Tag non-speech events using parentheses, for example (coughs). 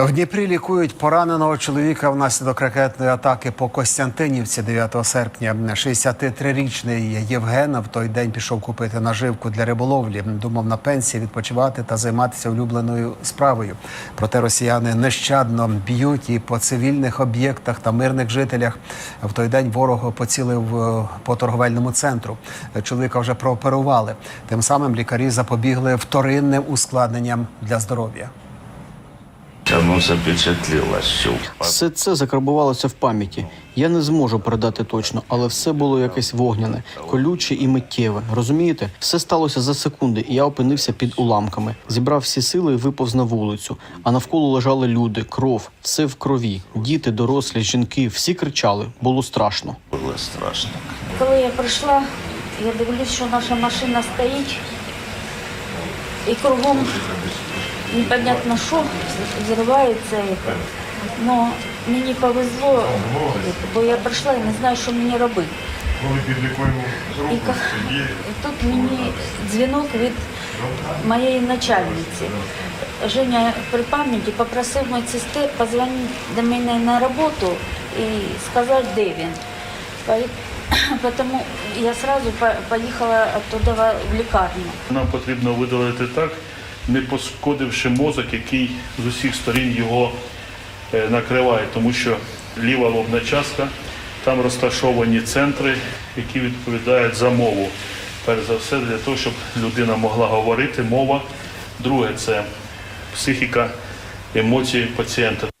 В Дніпрі лікують пораненого чоловіка внаслідок ракетної атаки по Костянтинівці 9 серпня. 63-річний Євген в той день пішов купити наживку для риболовлі. Думав на пенсії відпочивати та займатися улюбленою справою. Проте росіяни нещадно б'ють і по цивільних об'єктах та мирних жителях. В той день ворог поцілив е, по торговельному центру. Чоловіка вже прооперували. Тим самим лікарі запобігли вторинним ускладненням для здоров'я. Оно запечатлелось все. Це закарбувалося в пам'яті. Я не зможу передати точно, але все було якесь вогняне, колюче і миттєве. Розумієте, все сталося за секунди, і я опинився під уламками. Зібрав всі сили і виповз на вулицю. А навколо лежали люди, кров, все в крові. Діти, дорослі, жінки, всі кричали. Було страшно. Было страшно. Коли я прийшла, я дивлюсь, що наша машина стоїть і кругом непонятно що, зривається. це. Но мені повезло, бо я прийшла і не знаю, що мені робити. І, тут мені дзвінок від моєї начальниці. Женя при пам'яті попросив медсестер позвонити до мене на роботу і сказати, де він. (coughs) Тому я одразу поїхала оттуда в лікарню. Нам потрібно видалити так, не пошкодивши мозок, який з усіх сторін його е, накриває, тому що ліва лобна частка, там розташовані центри, які відповідають за мову. Перш за все, для того, щоб людина могла говорити, мова. Друге це психіка, емоції пацієнта.